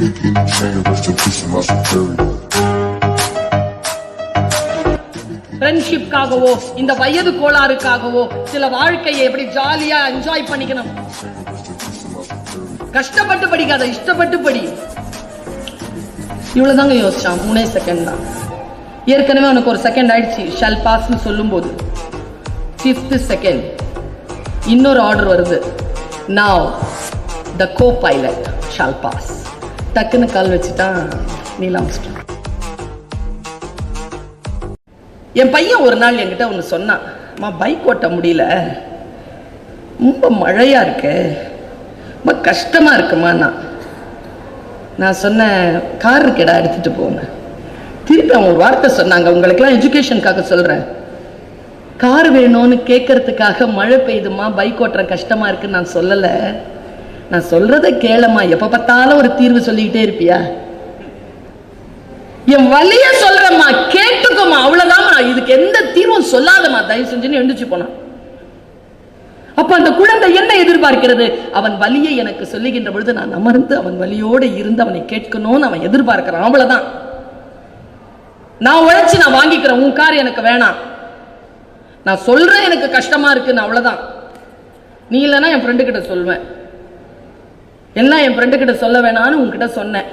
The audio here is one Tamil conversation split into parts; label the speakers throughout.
Speaker 1: in the chain, rest in my superior.
Speaker 2: ஃப்ரெண்ட்ஷிப்காகவோ இந்த வயது கோளாறுக்காகவோ சில வாழ்க்கையை எப்படி ஜாலியா என்ஜாய் பண்ணிக்கணும். கஷ்டப்பட்டு படிக்காத இஷ்டப்பட்டு படி. இவ்வளவுதாங்க யோசிச்சான் மூணே செகண்ட் தான். ஏற்கனவே உனக்கு ஒரு செகண்ட் ஆயிடுச்சு ஷால் பாஸ்னு சொல்லும்போது. ஃபிஃப்த் செகண்ட் இன்னொரு ஆர்டர் வருது. Now the co pilot shall pass டக்குன்னு கால் வச்சுட்டான் நீலாம்ஸ்டார் என் பையன் ஒரு நாள் என்கிட்ட ஒன்று சொன்னான் அம்மா பைக் ஓட்ட முடியல. ரொம்ப மழையா இருக்கு. ரொம்ப கஷ்டமா இருக்குமா நான் நான் சொன்னேன் கார் இருக்கேடா எடுத்துட்டு போனேன். திருப்பி அவங்க ஒரு வார்த்தை சொன்னாங்க. உங்களுக்கெல்லாம் எஜுகேஷனுக்காக சொல்கிறேன் கார் வேணும்னு கேட்கறதுக்காக மழை பெய்யுதுமா பைக் ஓட்டுற கஷ்டமா இருக்குன்னு நான் சொல்லலை. நான் சொல்றத கேளம்மா. எப்ப பார்த்தாலும் ஒரு தீர்வு சொல்லிக்கிட்டே இருப்பியா? என் வழிய சொல்றம்மா. கேட்டுக்கோமா அவ்வளவுதாம்மா. இதுக்கு எந்த தீர்வும் சொல்லாதம்மா. தயவு செஞ்சுன்னு எழுந்துச்சு போனான் அப்ப அந்த குழந்தை என்ன எதிர்பார்க்கிறது? அவன் வலியை எனக்கு சொல்லுகின்ற பொழுது நான் அமர்ந்து அவன் வலியோடு இருந்து அவனை கேட்கணும்னு அவன் எதிர்பார்க்கிறான். அவ்வளவுதான். நான் உழைச்சு நான் வாங்கிக்கிறேன். உன் கார் எனக்கு வேணாம். நான் சொல்றேன் எனக்கு கஷ்டமா இருக்குன்னு. அவ்வளவுதான். நீ இல்லைன்னா என் ஃப்ரெண்டு கிட்ட சொல்வேன். எல்லாம் என் ஃப்ரெண்டு கிட்ட சொல்ல வேணாம்னு உங்ககிட்ட சொன்னேன்.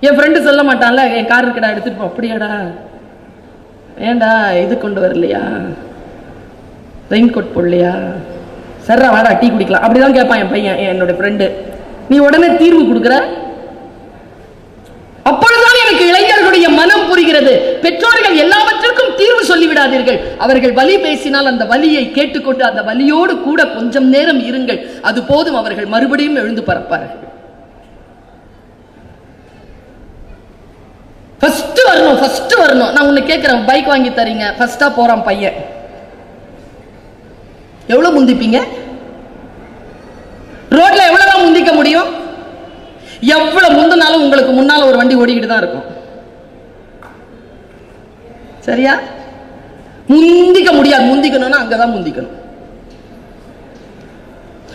Speaker 2: என் ஃப்ரெண்டு சொல்ல மாட்டான்ல என் கார் இருக்கடா எடுத்துட்டு போ. அப்படியாடா? ஏண்டா இது கொண்டு வரலையா? ரெயின் கோட் போடலையா? சர்ரா வாடா டீ குடிக்கலாம். அப்படிதான் கேட்பான் என் பையன் என்னோட ஃப்ரெண்டு நீ உடனே தீர்வு கொடுக்குற? அப்பொழுது எனக்கு இளைஞர்களுடைய மனம் புரிகிறது. பெற்றோர்கள் எல்லாவற்றிற்கும் தீர்வு சொல்லிவிடாதீர்கள். அவர்கள் வலி பேசினால் அந்த வலியை கேட்டுக்கொண்டு அந்த வலியோடு கூட கொஞ்சம் நேரம் இருங்கள். அது போதும் அவர்கள் மறுபடியும் எழுந்து பறப்பார்கள். ஃபர்ஸ்ட் வரணும் ஃபர்ஸ்ட் வரணும். நான் உன்னை கேட்கிறேன் பைக் வாங்கி தரீங்க. ஃபர்ஸ்டா போறான் பையன். எவ்வளவு முந்திப்பீங்க? ரோட்ல எவ்வளவுதான் முந்திக்க முடியும்? எவ்வளவு முந்தினாலும் உங்களுக்கு முன்னால் ஒரு வண்டி ஓடிக்கிட்டு தான் இருக்கும். சரியா? முந்திக்க முடியாது. முந்திக்கணும்னா அங்கதான் முந்திக்கணும்.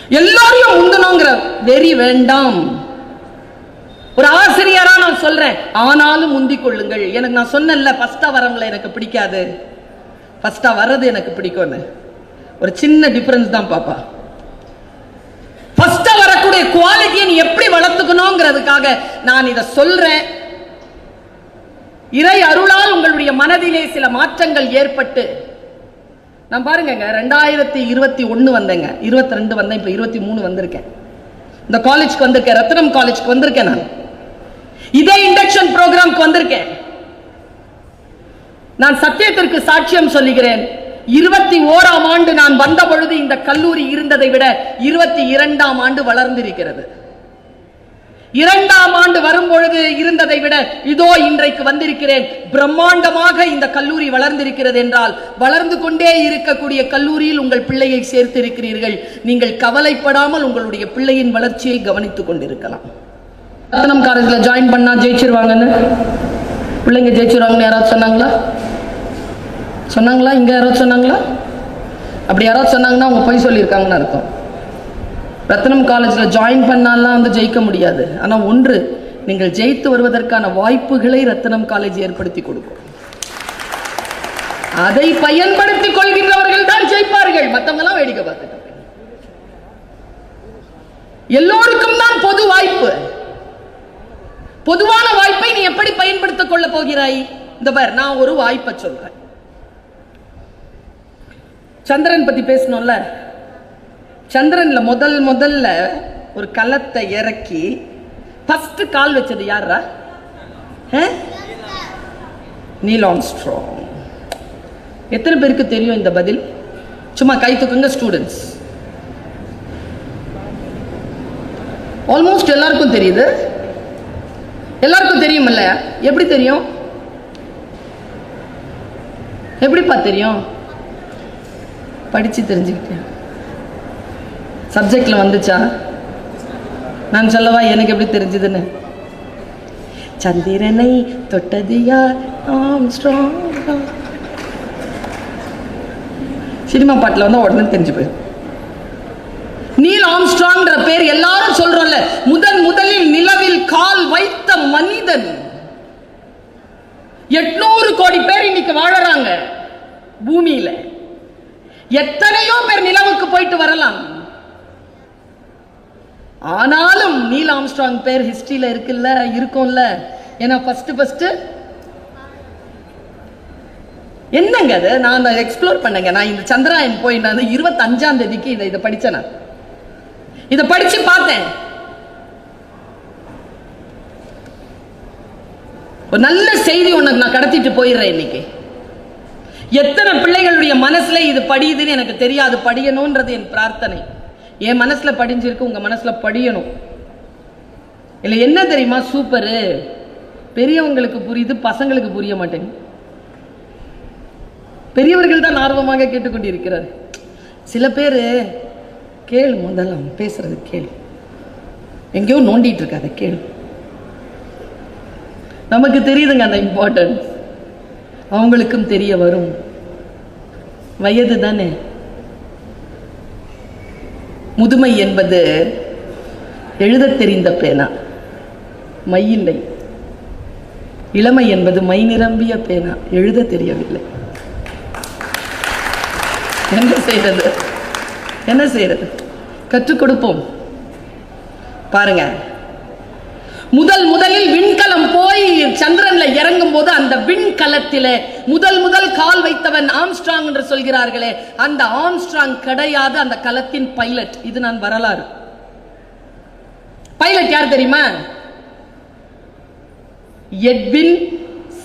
Speaker 2: எல்லாரையும் முந்தணுங்கிற வெறி வேண்டாம். ஒரு ஆசிரியரா நான் சொல்றேன். ஆனாலும் முந்திக் கொள்ளுங்கள். எனக்கு நான் சொன்னேன்ல ஃபஸ்ட்டா வரவங்களை எனக்கு பிடிக்காது. ஃபர்ஸ்டா வர்றது எனக்கு பிடிக்கும்னு. ஒரு சின்ன டிஃபரன்ஸ் தான் பாப்பா. ஃபர்ஸ்டா குவாலிட்டியை நீ எப்படி வளர்த்துக்கணுங்கிறதுக்காக நான் இதை சொல்றேன். இறை அருளால் உங்களுடைய மனதிலே சில மாற்றங்கள் ஏற்பட்டு நான் பாருங்க ரெண்டாயிரத்தி இருபத்தி ஒன்று வந்தேங்க. இருபத்தி ரெண்டு வந்தேன் இப்போ இருபத்தி மூணு வந்திருக்கேன். இந்த காலேஜ்க்கு வந்திருக்கேன் ரத்னம் காலேஜ்க்கு வந்திருக்கேன் நான். இதே இண்டக்ஷன் ப்ரோக்ராம்க்கு வந்திருக்கேன். நான் சத்தியத்திற்கு சாட்சியம் சொல்லுகிறேன். இருபத்தி ஓராம் ஆண்டு நான் வந்த பொழுது இந்த கல்லூரி இருந்ததை விட இருபத்தி இரண்டாம் ஆண்டு வளர்ந்திருக்கிறது. இரண்டாம் ஆண்டு வரும் பொழுது இருந்ததை விட இதோ இன்றைக்கு வந்திருக்கிறேன். பிரம்மாண்டமாக இந்த கல்லூரி வளர்ந்திருக்கிறது என்றால் வளர்ந்து கொண்டே இருக்கக்கூடிய கல்லூரியில் உங்கள் பிள்ளையை சேர்த்து இருக்கிறீர்கள் நீங்கள் கவலைப்படாமல் உங்களுடைய பிள்ளையின் வளர்ச்சியை கவனித்துக் கொண்டிருக்கலாம். ரத்னம் காலேஜில் ஜாயின் பண்ணா ஜெயிச்சிருவாங்கன்னு? பிள்ளைங்க ஜெயிச்சிருவாங்கன்னு யாராவது சொன்னாங்களா? சொன்னாங்களா? இங்கே யாராவது சொன்னாங்களா? அப்படி யாராவது சொன்னாங்கன்னா அவங்க பொய் சொல்லியிருக்காங்கன்னு அர்த்தம். ரத்னம் காலேஜில் ஜாயின் பண்ணாலாம் வந்து ஜெயிக்க முடியாது. ஆனால் ஒன்று நீங்கள் ஜெயித்து வருவதற்கான வாய்ப்புகளை ரத்னம் காலேஜ் ஏற்படுத்தி கொடுக்கும். அதை பயன்படுத்திக் கொள்கின்றவர்கள் தான் ஜெயிப்பார்கள். மற்றவங்கலாம் வேடிக்கை பார்த்துட்டு எல்லோருக்கும் தான் பொது வாய்ப்பு. பொதுவான வாய்ப்பை நீ எப்படி பயன்படுத்திக் கொள்ள போகிறாய்? இந்த பார் நான் ஒரு வாய்ப்பை சொல்றேன். சந்திரன் பத்தி பேசணும்ல? சந்திரன்ல முதல் முதல்ல ஒரு கலத்தை இறக்கி ஃபர்ஸ்ட் கால் வச்சது யாரா நீலான் ஆம்ஸ்ட்ராங் எத்தனை பேருக்கு தெரியும் இந்த பதில்? சும்மா கை தூக்குங்க ஸ்டூடெண்ட்ஸ் ஆல்மோஸ்ட் எல்லாருக்கும் தெரியுது. எல்லாருக்கும் தெரியுமில்ல எப்படி தெரியும்? எப்படிப்பா தெரியும்? படித்து தெரிஞ்சுக்கிட்டேன். சப்ஜெக்டில் வந்துச்சா? நான் சொல்லவா எனக்கு எப்படி தெரிஞ்சதுன்னு? சந்திரனை தொட்டது யார்? ஆம்ஸ்ட்ராங் சினிமா பாட்டில் வந்து உடனே தெரிஞ்சு போயிடும். நீல் ஆம்ஸ்ட்ராங்ன்ற பேர் எல்லாரும் சொல்றோம்ல முதன் முதலில் நிலவில் கால் வைத்த மனிதன். எட்நூறு கோடி பேர் இன்னைக்கு வாழறாங்க. பூமியில. எத்தனையோ பேர் நிலவுக்கு போயிட்டு வரலாம். ஆனாலும் நீல் ஆம்ஸ்ட்ராங் பேர் ஹிஸ்டரியில இருக்குல்ல இருக்கும்ல. ஏன்னா ஃபர்ஸ்ட் ஃபர்ஸ்ட் என்னங்க அது? நான் எக்ஸ்ப்ளோர் பண்ணேங்க. நான் இந்த சந்திராயன் போய் நான் இருபத்தஞ்சாம் தேதிக்கு இதை இதை படிச்சேன் நான். இதை படிச்சு பார்த்தேன். ஒரு நல்ல செய்தி உனக்கு நான் கடத்திட்டு போயிடுறேன் இன்னைக்கு. எத்தனை பிள்ளைகளுடைய மனசுல இது படியுதுன்னு எனக்கு தெரியாது. படியணும்ன்றது என் பிரார்த்தனை. என் மனசுல படிஞ்சிருக்கு உங்க மனசுல படியணும். இல்ல என்ன தெரியுமா? சூப்பரு. பெரியவங்களுக்கு புரியுது பசங்களுக்கு புரிய மாட்டேங்குது பெரியவர்கள் தான் ஆர்வமாக கேட்டுக்கொண்டிருக்கிறார். சில பேர் கேள் முதல்ல அவன் பேசுறது கேள். எங்கேயோ நோண்டிட்டு இருக்காத கேள். நமக்கு தெரியுதுங்க அந்த இம்பார்ட்டன்ஸ் அவங்களுக்கும் தெரிய வரும். வயது தானே? முதுமை என்பது எழுதத் தெரிந்த பேனா. மை இல்லை. இளமை என்பது மை நிரம்பிய பேனா. எழுத தெரியவில்லை. என்ன செய்யறது என்ன செய்யறது கற்றுக் கொடுப்போம். பாருங்க. முதல் முதலில் விண்கலம் போய் சந்திரன்ல இறங்கும் போது அந்த விண்கலத்திலே முதல் முதல் கால் வைத்தவன் ஆம்ஸ்ட்ராங் என்று சொல்கிறார்களே அந்த ஆம்ஸ்ட்ராங் கிடையாது அந்த கலத்தின் பைலட். இது நான் வரலாறு. பைலட் யார் தெரியுமா? Edwin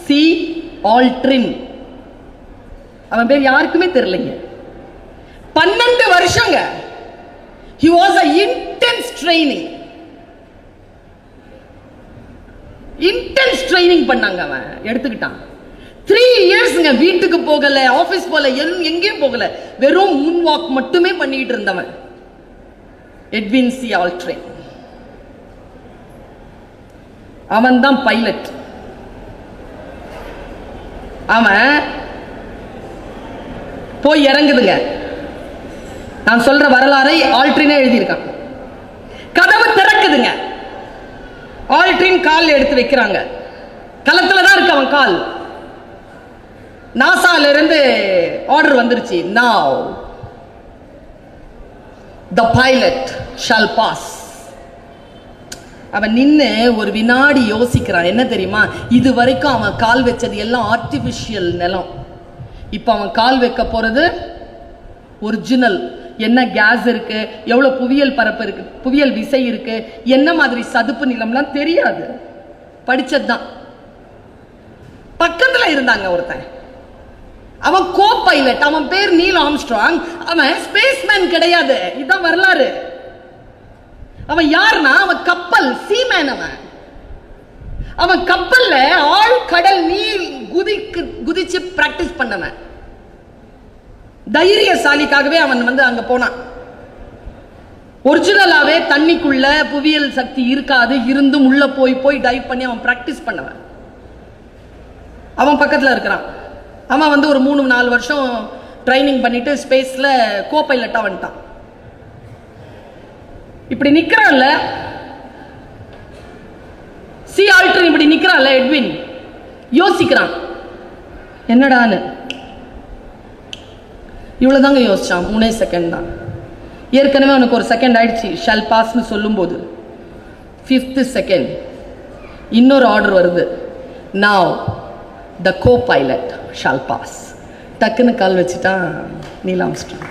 Speaker 2: C. ஆல்ட்ரின். அவன் பேர் யாருக்குமே தெரியலைங்க. பன்னெண்டு வருஷங்க. He was a intense training intense training பண்ணாங்க அவன். எடுத்துக்கிட்டான். த்ரீ இயர்ஸ்ங்க வீட்டுக்கு போகல ஆஃபீஸ் போகல எங்- எங்கேயும் போகல. வெறும் மூன் வாக் மட்டுமே பண்ணிட்டு இருந்தவன். எட்வின் சி ஆல்ட்ரே அவன் தான் பைலட் அவன் போய் இறங்குதுங்க. நான் சொல்ற வரலாறை ஆல்ட்ரினே எழுதியிருக்கான். கதவு திறக்குதுங்க. ஆல்ட்ரின் கால் எடுத்து வைக்கிறாங்க. களத்துல தான் இருக்கு அவன் கால். நாசால இருந்து ஆர்டர் வந்துருச்சு. Now the pilot shall pass அவன் நின்னு ஒரு வினாடி யோசிக்கிறான். என்ன தெரியுமா? இது வரைக்கும் அவன் கால் வச்சது எல்லாம் ஆர்டிபிஷியல் நிலம். இப்போ அவன் கால் வைக்க போறது ஒரிஜினல் என்ன கேஸ் இருக்கு எவ்வளவு புவியியல் பரப்பு இருக்கு புவியியல் விசை இருக்கு என்ன மாதிரி சதுப்பு நிலம்லாம் தெரியாது. படிச்சதுதான். பக்கத்துல இருந்தாங்க ஒருத்தன். அவன் கோ பைலட் அவன் பேர் நீல் ஆம்ஸ்ட்ராங். அவன் ஸ்பேஸ்மேன் கிடையாது. இதுதான் வரலாறு. அவன் யாருன்னா அவன் கப்பல் சீமேன் அவன். அவன் கப்பல்ல ஆள் கடல் நீர் குதிக்கு குதிச்சு பிராக்டிஸ் பண்ணவன். தைரியசாலிக்காகவே அவன் வந்து அங்க போனான். ஒரிஜினலாவே தண்ணிக்குள்ள புவியியல் சக்தி இருக்காது இருந்தும் உள்ள போய் போய் டைவ் பண்ணி அவன் பிராக்டிஸ் பண்ணவன். அவன் பக்கத்துல இருக்கிறான். அவன் வந்து ஒரு மூணு நாலு வருஷம் ட்ரைனிங் பண்ணிட்டு ஸ்பேஸ்ல கோ பைலட்டா வந்துட்டான். இப்படி நிக்கிறான்ல சி ஆல்டர் இப்படி நிக்கிறான்ல எட்வின் யோசிக்கிறான். என்னடான்னு? இவ்வளவுதாங்க யோசிச்சான். மூணே செகண்ட் தான். ஏற்கனவே அவனுக்கு ஒரு செகண்ட் ஆயிடுச்சு. ஷல் பாஸ்னு சொல்லும்போது. ஃபிஃப்த்து செகண்ட் இன்னொரு ஆர்டர் வருது. Now the co pilot shall pass டக்குன்னு கால் வச்சுட்டான் நீலாம்ஸ்டாங்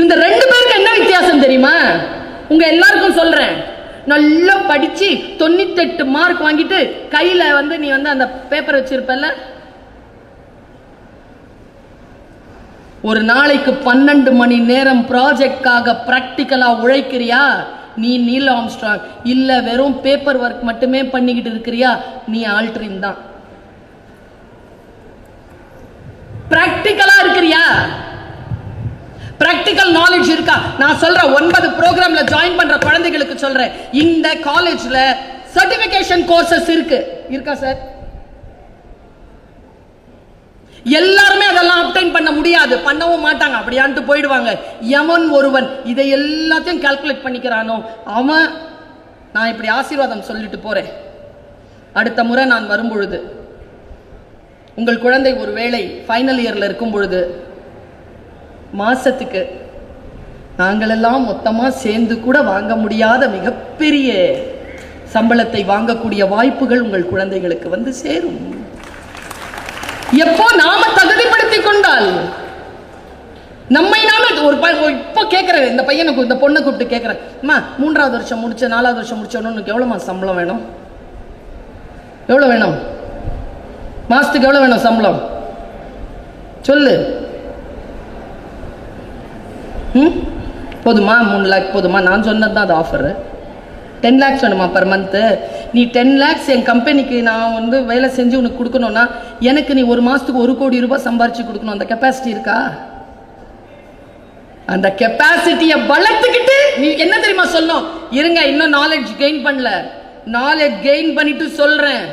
Speaker 2: இந்த ரெண்டு பேருக்கு என்ன வித்தியாசம் தெரியுமா? உங்க எல்லாருக்கும் சொல்றேன். நல்லா படிச்சு தொண்ணூத்தெட்டு மார்க் வாங்கிட்டு கையில வந்து நீ வந்து அந்த பேப்பர் வச்சிருப்பல ஒரு நாளைக்கு பன்னெண்டு மணி நேரம் ப்ராஜெக்டாக ப்ராக்டிக்கலா உழைக்கிறியா? நீ நீல் ஆம்ஸ்ட்ராங். இல்ல வெறும் பேப்பர் ஒர்க் மட்டுமே பண்ணிக்கிட்டு இருக்கிறியா? நீ ஆல்ட்ரின் தான். ப்ராக்டிக்கலா இருக்கிறியா? பிராக்டிக்கல் நாலேஜ் இருக்கா? நான் சொல்றேன் ஒன்பது ப்ரோக்ராம்ல ஜாயின் பண்ற குழந்தைகளுக்கு சொல்றேன். இந்த காலேஜ்ல சர்டிபிகேஷன் கோர்சஸ் இருக்கு. இருக்கா சார் எல்லாருமே அதெல்லாம் அப்டைன் பண்ண முடியாது. பண்ணவும் மாட்டாங்க. அப்படியான்ட்டு போயிடுவாங்க. எவன் ஒருவன் இதை எல்லாத்தையும் கால்குலேட் பண்ணிக்கிறானோ அவன் நான் இப்படி ஆசீர்வாதம் சொல்லிட்டு போறேன். அடுத்த முறை நான் வரும்பொழுது உங்கள் குழந்தை ஒரு வேளை ஃபைனல் இயரில் இருக்கும் பொழுது மாசத்துக்கு நாங்களெல்லாம் மொத்தமாக சேர்ந்து கூட வாங்க முடியாத மிகப்பெரிய சம்பளத்தை வாங்கக்கூடிய வாய்ப்புகள் உங்கள் குழந்தைகளுக்கு வந்து சேரும். எப்போ நாம தகுதிப்படுத்திக் கொண்டால்? நம்மை நாம ஒரு ப- இப்போ கேட்குறேன் இந்த பையனுக்கு இந்த பொண்ணை கூப்பிட்டு கேட்குறேன் அம்மா மூன்றாவது வருஷம் முடிச்ச நாலாவது வருஷம் முடிச்சோன்னு உனக்கு எவ்வளோமா சம்பளம் வேணும்? எவ்வளோ வேணும்? மாசத்துக்கு எவ்வளோ வேணும் சம்பளம்? சொல்லு. ம்? போதுமா மூணு லேக் போதுமா? நான் சொன்னது தான் அது ஆஃபரு டென் லேக்ஸ் வேணுமா பர் மந்த்து நீ டென் லேக்ஸ் என் கம்பெனிக்கு நான் வந்து வேலை செஞ்சு உனக்கு கொடுக்கணும்னா எனக்கு நீ ஒரு மாதத்துக்கு ஒரு கோடி ரூபாய் சம்பாரிச்சு கொடுக்கணும். அந்த கெப்பாசிட்டி இருக்கா? அந்த கெப்பாசிட்டியை வளர்த்துக்கிட்டு நீ என்ன தெரியுமா சொல்லணும்? இருங்க இன்னும் நாலேஜ் கெயின் பண்ணல. நாலேஜ் கெயின் பண்ணிட்டு சொல்றேன்.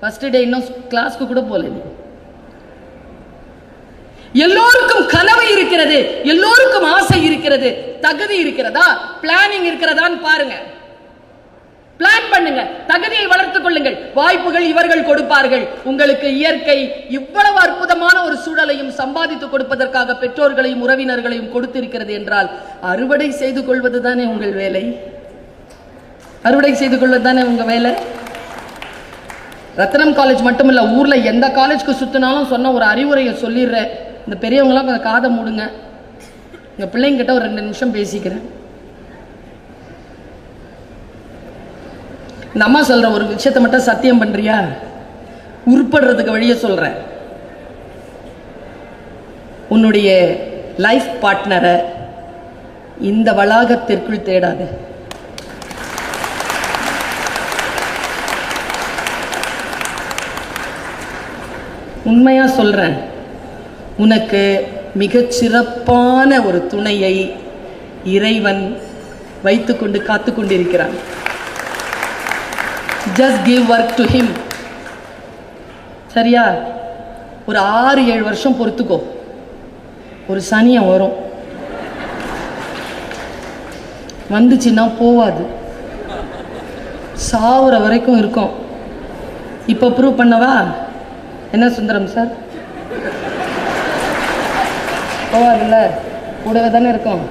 Speaker 2: ஃபர்ஸ்ட் டே இன்னும் கிளாஸ்க்கு கூட போல நீ. எல்லோருக்கும் கனவு இருக்கிறது எல்லோருக்கும் ஆசை இருக்கிறது தகுதி இருக்கிறதா? பிளானிங் இருக்கிறதான்னு பாருங்க. பிளான் பண்ணுங்க. தகுதியை வளர்த்துக் கொள்ளுங்கள். வாய்ப்புகள் இவர்கள் கொடுப்பார்கள். உங்களுக்கு இயற்கை இவ்வளவு அற்புதமான ஒரு சூழலையும் சம்பாதித்து கொடுப்பதற்காக பெற்றோர்களையும் உறவினர்களையும் கொடுத்திருக்கிறது என்றால் அறுவடை செய்து கொள்வது தானே உங்கள் வேலை? அறுவடை செய்து கொள்வது தானே உங்க வேலை? ரத்னம் காலேஜ் மட்டும் இல்ல ஊர்ல எந்த காலேஜ்க்கு சுத்தினாலும் சொன்ன ஒரு அறிவுரையை சொல்லிடுறேன். இந்த பெரியவங்களாம் கொஞ்சம் காதை மூடுங்க. எங்க பிள்ளைங்கிட்ட ஒரு ரெண்டு நிமிஷம் பேசிக்கிறேன். இந்த அம்மா சொல்கிற ஒரு விஷயத்தை மட்டும் சத்தியம் பண்ணுறியா உருப்படுறதுக்கு வழியை சொல்கிறேன் உன்னுடைய லைஃப் பார்ட்னரை இந்த வளாகத்திற்குள் தேடாது. உண்மையாக சொல்கிறேன் உனக்கு மிகச்சிறப்பான ஒரு துணையை இறைவன் வைத்துக்கொண்டு காத்து கொண்டிருக்கிறான் just give work to him சரியா? ஒரு ஆறு ஏழு வருஷம் பொறுத்துக்கோ. ஒரு சனியம் வரும். வந்துச்சுன்னா போவாது. சாவுற வரைக்கும் இருக்கும். இப்போ ப்ரூவ் பண்ணவா? என்ன சுந்தரம் சார் போவாதுல்ல கூடவே தானே இருக்கும்.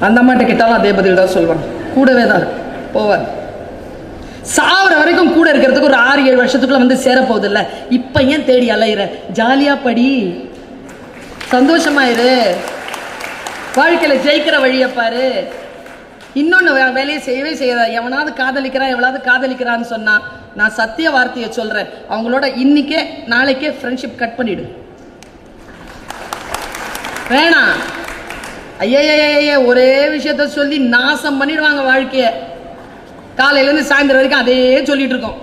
Speaker 2: அந்த அம்மாட்ட கேட்டாலும் அதே பதில் தான் சொல்லுவாங்க கூடவே தான் இருக்கும். போவார். சாவர வரைக்கும் கூட இருக்கிறதுக்கு ஒரு ஆறு ஏழு வருஷத்துக்குள்ள வந்து சேர இல்லை இப்போ ஏன் தேடி அலையிற? ஜாலியா படி. சந்தோஷமாயிரு. வாழ்க்கையில் ஜெயிக்கிற வழியை பாரு. இன்னொன்று வேலையை செய்யவே செய்யாத. எவனாவது காதலிக்கிறான் எவனாவது காதலிக்கிறான்னு சொன்னா நான் சத்திய வார்த்தையை சொல்றேன். அவங்களோட இன்னைக்கே நாளைக்கே ஃப்ரெண்ட்ஷிப் கட் பண்ணிடு. வேணாம். ஐயய்யய்ய ஒரே விஷயத்த சொல்லி நாசம் பண்ணிடுவாங்க வாழ்க்கையை. காலையிலேருந்து சாயந்தரம் வரைக்கும் அதே சொல்லிட்டு இருக்கோம்.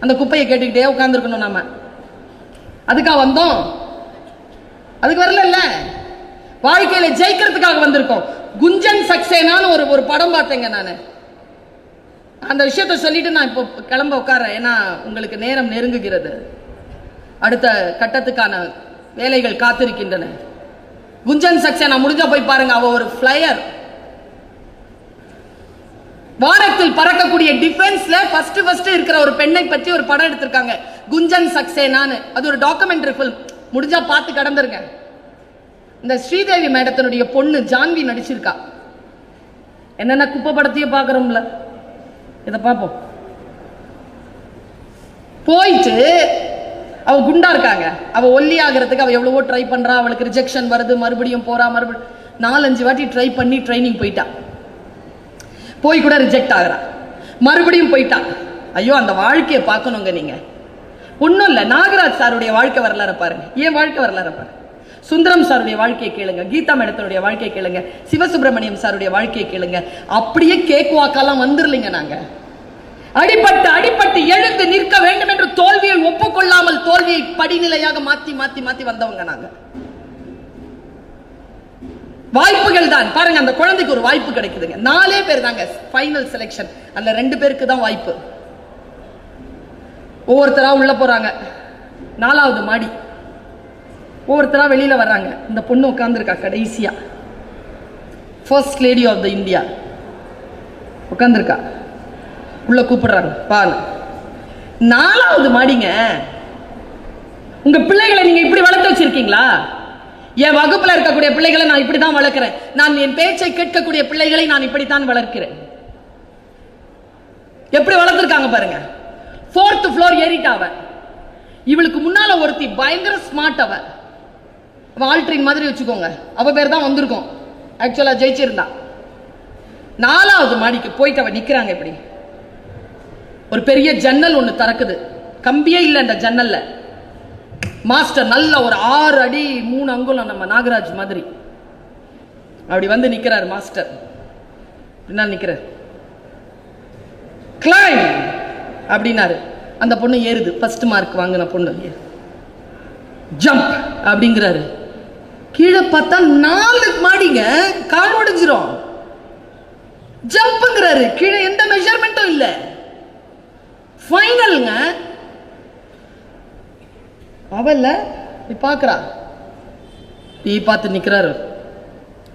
Speaker 2: அந்த குப்பையை கேட்டுக்கிட்டே உட்காந்துருக்கணும் நம்ம அதுக்கா வந்தோம். அதுக்கு வரல வாழ்க்கையில ஜெயிக்கிறதுக்காக வந்திருக்கோம். குஞ்சன் சக்சேனான்னு ஒரு ஒரு படம் பார்த்தேங்க நான். அந்த விஷயத்த சொல்லிட்டு நான் இப்போ கிளம்ப உட்கார்றேன். ஏன்னா உங்களுக்கு நேரம் நெருங்குகிறது. அடுத்த கட்டத்துக்கான வேலைகள் காத்திருக்கின்றன. குஞ்சன் சக்சேனா முடிஞ்சா போய் பாருங்க. அவ ஒரு ஃப்ளையர் வானத்தில் பறக்கக்கூடிய டிஃபென்ஸ்ல ஃபர்ஸ்ட் ஃபர்ஸ்ட் இருக்கிற ஒரு பெண்ணை பற்றி ஒரு படம் எடுத்திருக்காங்க. குஞ்சன் சக்சேனான்னு. அது ஒரு டாக்குமெண்ட்ரி ஃபிலிம் முடிஞ்சா பார்த்து கடந்துருங்க. இந்த ஸ்ரீதேவி மேடத்தினுடைய பொண்ணு ஜான்வி நடிச்சிருக்கா. என்னென்ன குப்பை படத்தையும் பார்க்குறோம்ல. இதை பார்ப்போம். போயிட்டு அவ குண்டா இருக்காங்க. அவ ஒல்லி ஆகிறதுக்கு அவ எவ்வளவோ ட்ரை பண்றா. அவளுக்கு ரிஜெக்ஷன் வருது. மறுபடியும் போறா. மறுபடியும் நாலஞ்சு வாட்டி ட்ரை பண்ணி ட்ரைனிங் போயிட்டா. போய் கூட ரிஜெக்ட் ஆகிறான் மறுபடியும் போயிட்டா. ஐயோ அந்த வாழ்க்கையை பார்க்கணுங்க நீங்க. ஒன்றும் இல்லை நாகராஜ் சாருடைய வாழ்க்கை வரலாறு பாருங்க. ஏன் வாழ்க்கை வரலாறு பாருங்க? சுந்தரம் சாருடைய வாழ்க்கையை கேளுங்க. கீதா மேடத்தினுடைய வாழ்க்கையை கேளுங்க. சிவசுப்பிரமணியம் சாருடைய வாழ்க்கையை கேளுங்க. அப்படியே கேக் வாக்காலாம் வந்துடலைங்க நாங்கள் அடிபட்டு அடிபட்டு எழுந்து நிற்க வேண்டும் என்று தோல்வியை ஒப்புக்கொள்ளாமல் தோல்வியை படிநிலையாக மாற்றி மாற்றி மாற்றி வந்தவங்க நாங்கள் வாய்ப்புகள் தான். பாருங்க அந்த குழந்தைக்கு ஒரு வாய்ப்பு கிடைக்குதுங்க. நாலே பேர் தாங்க. ஃபைனல் செலெக்ஷன் அந்த ரெண்டு பேருக்கு தான் வாய்ப்பு. ஒவ்வொருத்தரா உள்ள போறாங்க. நாலாவது மாடி. ஒவ்வொருத்தரா வெளியில வர்றாங்க. இந்த பொண்ணு உட்காந்துருக்கா கடைசியா. First lady of the India உட்காந்துருக்கா உள்ள கூப்பிடுறாங்க. பாருங்க. நாலாவது மாடிங்க. உங்க பிள்ளைகளை நீங்க இப்படி வளர்த்து வச்சிருக்கீங்களா? என் வகுப்புல இருக்கக்கூடிய பிள்ளைகளை நான் இப்படி தான் வளர்க்கிறேன். நான் என் பேச்சை கேட்கக்கூடிய பிள்ளைகளை நான் இப்படித்தான் வளர்க்கிறேன். எப்படி வளர்த்துருக்காங்க பாருங்க. ஃபோர்த் ஃப்ளோர் ஏறிட்டா அவ இவளுக்கு முன்னால ஒருத்தி பயங்கர ஸ்மார்ட் அவ. வால்ட்ரின் ஆல்ட்ரின் மாதிரி வச்சுக்கோங்க. அவ பேர் தான் வந்திருக்கும். ஆக்சுவலா ஜெயிச்சிருந்தா. நாலாவது மாடிக்கு போயிட்டு அவ நிக்கிறாங்க இப்படி. ஒரு பெரிய ஜன்னல் ஒன்று திறக்குது. கம்பியே இல்லை அந்த ஜன்னல்ல. மாஸ்டர் நல்ல ஒரு ஆறு அடி மூணு அங்குலம் நம்ம நாகராஜ் மாதிரி. அப்படி வந்து நிற்கிறார் மாஸ்டர். என்ன நிற்கிறார் கிளைம் அப்படின்னாரு. அந்த பொண்ணு ஏறுது. ஃபர்ஸ்ட் மார்க் வாங்கின பொண்ணு. ஜம்ப் அப்படிங்கிறாரு. கீழே பார்த்தா நாலு மாடிங்க. கால் உடைஞ்சிரும் ஜம்ப்ங்கிறாரு கீழே எந்த மெஷர்மெண்ட்டும் இல்லை. ஃபைனல்ங்க அவல்ல நீ பார்க்குறா நீ பார்த்து நிற்கிறாரு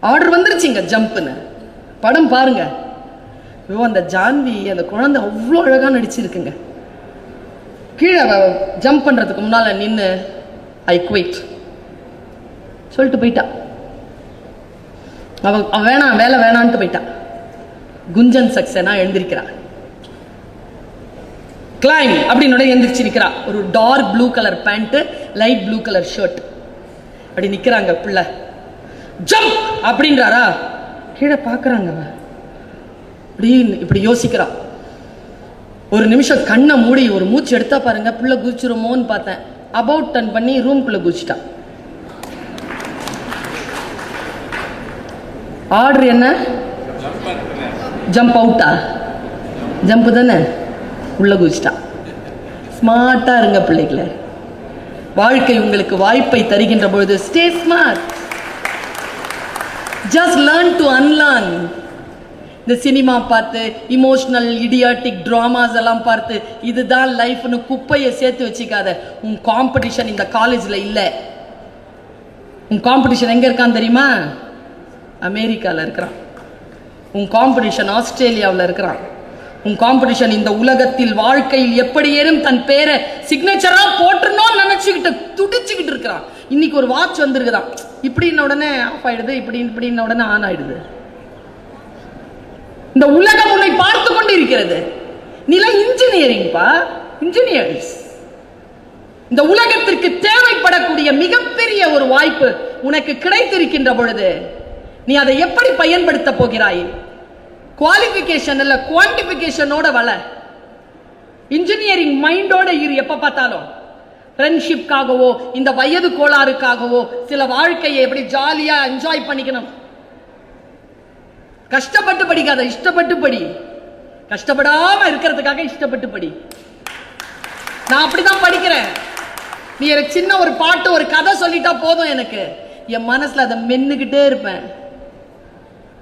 Speaker 2: ஆர்டர் வந்துருச்சுங்க ஜம்ப்னு படம் பாருங்க. ஐயோ அந்த ஜான்வி அந்த குழந்தை அவ்வளோ அழகாக நடிச்சிருக்குங்க. கீழே ஜம்ப் பண்ணுறதுக்கு முன்னால் நின்று ஐ குவைட் சொல்லிட்டு போயிட்டா. அவ வேணாம் வேலை வேணான்ட்டு போயிட்டா. குஞ்சன் சக்சனா எழுந்திருக்கிறா. கிளைம் அப்படின்னு எந்திரிச்சு நிக்கிறா. ஒரு dark blue colour pant light blue colour shirt அப்படி நிற்கிறாங்க பிள்ளை. ஜம்ப் அப்படின்றாரா? கீழே பார்க்குறாங்க அப்படின்னு இப்படி இப்படி யோசிக்கிறா. ஒரு நிமிஷம் கண்ணை மூடி ஒரு மூச்சு எடுத்தா பாருங்க பிள்ளை குதிச்சிருமோன்னு பார்த்தேன். அபவுட் டர்ன் பண்ணி ரூம்குள்ளே குதிச்சிட்டான் ஆர்டர் என்ன? ஜம்ப் அவுட்டா ஜம்ப் தானே? உள்ள குதிச்சிட்டான் ஸ்மார்ட்டாக இருங்க பிள்ளைகளை. வாழ்க்கை உங்களுக்கு வாய்ப்பை தருகின்ற பொழுது stay smart just learn to unlearn இந்த சினிமா பார்த்து இமோஷனல் இடியாட்டிக் ட்ராமாஸ் எல்லாம் பார்த்து இதுதான் லைஃப்னு குப்பையை சேர்த்து வச்சுக்காத. உன் காம்படிஷன் இந்த காலேஜில் இல்லை. உன் காம்படிஷன் எங்கே இருக்கான் தெரியுமா? அமெரிக்காவில் இருக்கிறான். உன் காம்படிஷன் ஆஸ்திரேலியாவில் இருக்கிறான். உன் காம்படிஷன் இந்த உலகத்தில் வாழ்க்கையில் எப்படியேனும் தன் பேரை சிக்னேச்சரா போட்டுறணும்னு நினைச்சுக்கிட்டு துடிச்சுக்கிட்டு இருக்கிறான். இன்னைக்கு ஒரு வாட்ச் வந்திருக்குதான். இப்படின்ன உடனே ஆஃப் ஆயிடுது இப்படி இப்படின்ன உடனே ஆன் ஆயிடுது. இந்த உலகம் உன்னை பார்த்து கொண்டு இருக்கிறது நில இன்ஜினியரிங்ப்பா இன்ஜினியர்ஸ் இந்த உலகத்திற்கு தேவைப்படக்கூடிய மிகப்பெரிய ஒரு வாய்ப்பு உனக்கு கிடைத்திருக்கின்ற பொழுது நீ அதை எப்படி பயன்படுத்த போகிறாய்? குவாலிஃபிகேஷன் இல்லை குவான்டிஃபிகேஷனோட வள. இன்ஜினியரிங் மைண்டோட இரு எப்போ பார்த்தாலும். ஃப்ரெண்ட்ஷிப்காகவோ இந்த வயது கோளாறுக்காகவோ சில வாழ்க்கையை எப்படி ஜாலியா என்ஜாய் பண்ணிக்கணும். கஷ்டப்பட்டு படிக்காத இஷ்டப்பட்டு படி. கஷ்டப்படாம இருக்கிறதுக்காக இஷ்டப்பட்டு படி. நான் அப்படிதான் படிக்கிறேன். நீ எனக்கு சின்ன ஒரு பாட்டு ஒரு கதை சொல்லிட்டா போதும் எனக்கு. என் மனசுல அதை மென்னுக்கிட்டே இருப்பேன்.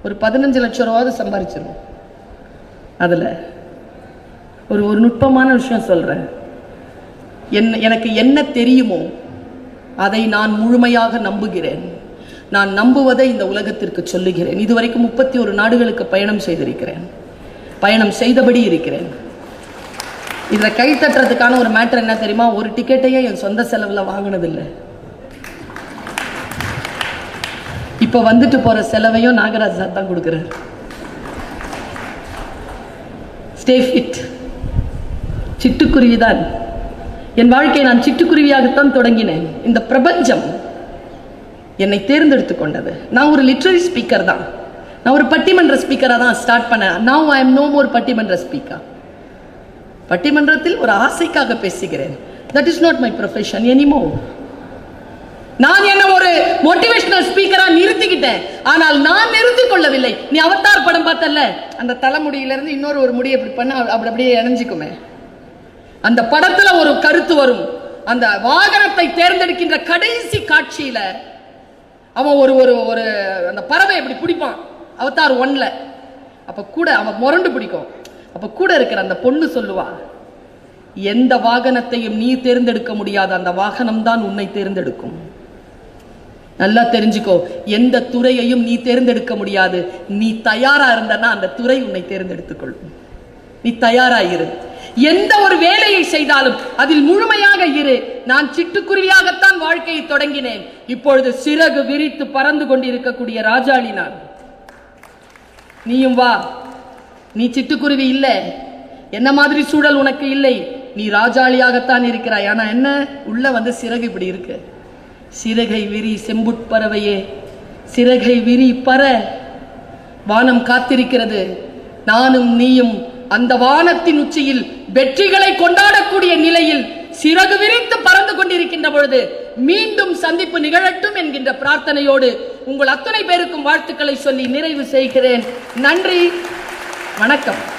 Speaker 2: ஒரு பதினஞ்சு லட்சம் ரூபாவது சம்பாரிச்சிருவோம். அதில் ஒரு ஒரு நுட்பமான விஷயம் சொல்கிறேன் என்ன எனக்கு என்ன தெரியுமோ அதை நான் முழுமையாக நம்புகிறேன். நான் நம்புவதை இந்த உலகத்திற்கு சொல்லுகிறேன். இதுவரைக்கும் முப்பத்தி ஒரு நாடுகளுக்கு பயணம் செய்திருக்கிறேன். பயணம் செய்தபடி இருக்கிறேன். இதில் கை தட்டுறதுக்கான ஒரு மேட்டர் என்ன தெரியுமா? ஒரு டிக்கெட்டையே என் சொந்த செலவில் வாங்கினதில்லை. இப்போ வந்துட்டு போற செலவையும் நாகராஜ் சார் தான் கொடுக்குறாரு. Stay fit சிட்டுக்குருவிதான். என் வாழ்க்கையை நான் சிட்டுக்குருவியாகத்தான் தொடங்கினேன். இந்த பிரபஞ்சம் என்னை தேர்ந்தெடுத்து கொண்டது. நான் ஒரு லிட்ரரி ஸ்பீக்கர் தான். நான் ஒரு பட்டிமன்ற ஸ்பீக்கராக தான் ஸ்டார்ட் பண்ணேன். நான் ஐ எம் நோ மோர் பட்டிமன்ற ஸ்பீக்கர் பட்டிமன்றத்தில் ஒரு ஆசைக்காக பேசுகிறேன். That is not my profession anymore நான் என்ன ஒரு மோட்டிவேஷனல் ஸ்பீக்கரா நிறுத்திக்கிட்டேன். ஆனால் நான் நிறுத்திக் கொள்ளவில்லை. நீ அவத்தார் படம் பார்த்தல அந்த தலைமுடியில இருந்து இன்னொரு ஒரு முடி இப்படி பண்ண அப்படி அப்படியே இணைஞ்சிக்குமே. அந்த படத்துல ஒரு கருத்து வரும். அந்த வாகனத்தை தேர்ந்தெடுக்கின்ற கடைசி காட்சியில அவன் ஒரு ஒரு ஒரு அந்த பறவை எப்படி பிடிப்பான். அவத்தார் ஒன்ல. அப்ப கூட அவன் முரண்டு பிடிக்கும். அப்ப கூட இருக்கிற அந்த பொண்ணு சொல்லுவா எந்த வாகனத்தையும் நீ தேர்ந்தெடுக்க முடியாது அந்த வாகனம் தான் உன்னை தேர்ந்தெடுக்கும். நல்லா தெரிஞ்சுக்கோ. எந்த துறையையும் நீ தேர்ந்தெடுக்க முடியாது. நீ தயாரா இருந்தனா அந்த துறை உன்னை தேர்ந்தெடுத்துக்கொள்ளும். நீ தயாரா இரு. எந்த ஒரு வேலையை செய்தாலும் அதில் முழுமையாக இரு. நான் சிட்டுக்குருவியாகத்தான் வாழ்க்கையை தொடங்கினேன். இப்பொழுது சிறகு விரித்து பறந்து கொண்டிருக்கக்கூடிய ராஜாளி நான். நீயும் வா. நீ சிட்டுக்குருவி இல்லை. என்ன மாதிரி சூழல் உனக்கு இல்லை? நீ ராஜாளியாகத்தான் இருக்கிறாய். ஆனா என்ன? உள்ள வந்து சிறகு இப்படி இருக்கு. சிறகை விரி செம்புட்பறவையே சிறகை விரி பற. வானம் காத்திருக்கிறது. நானும் நீயும் அந்த வானத்தின் உச்சியில் வெற்றிகளை கொண்டாடக்கூடிய நிலையில் சிறகு விரித்து பறந்து கொண்டிருக்கின்ற பொழுது மீண்டும் சந்திப்பு நிகழட்டும் என்கின்ற பிரார்த்தனையோடு உங்கள் அத்தனை பேருக்கும் வாழ்த்துக்களை சொல்லி நிறைவு செய்கிறேன். நன்றி. வணக்கம்.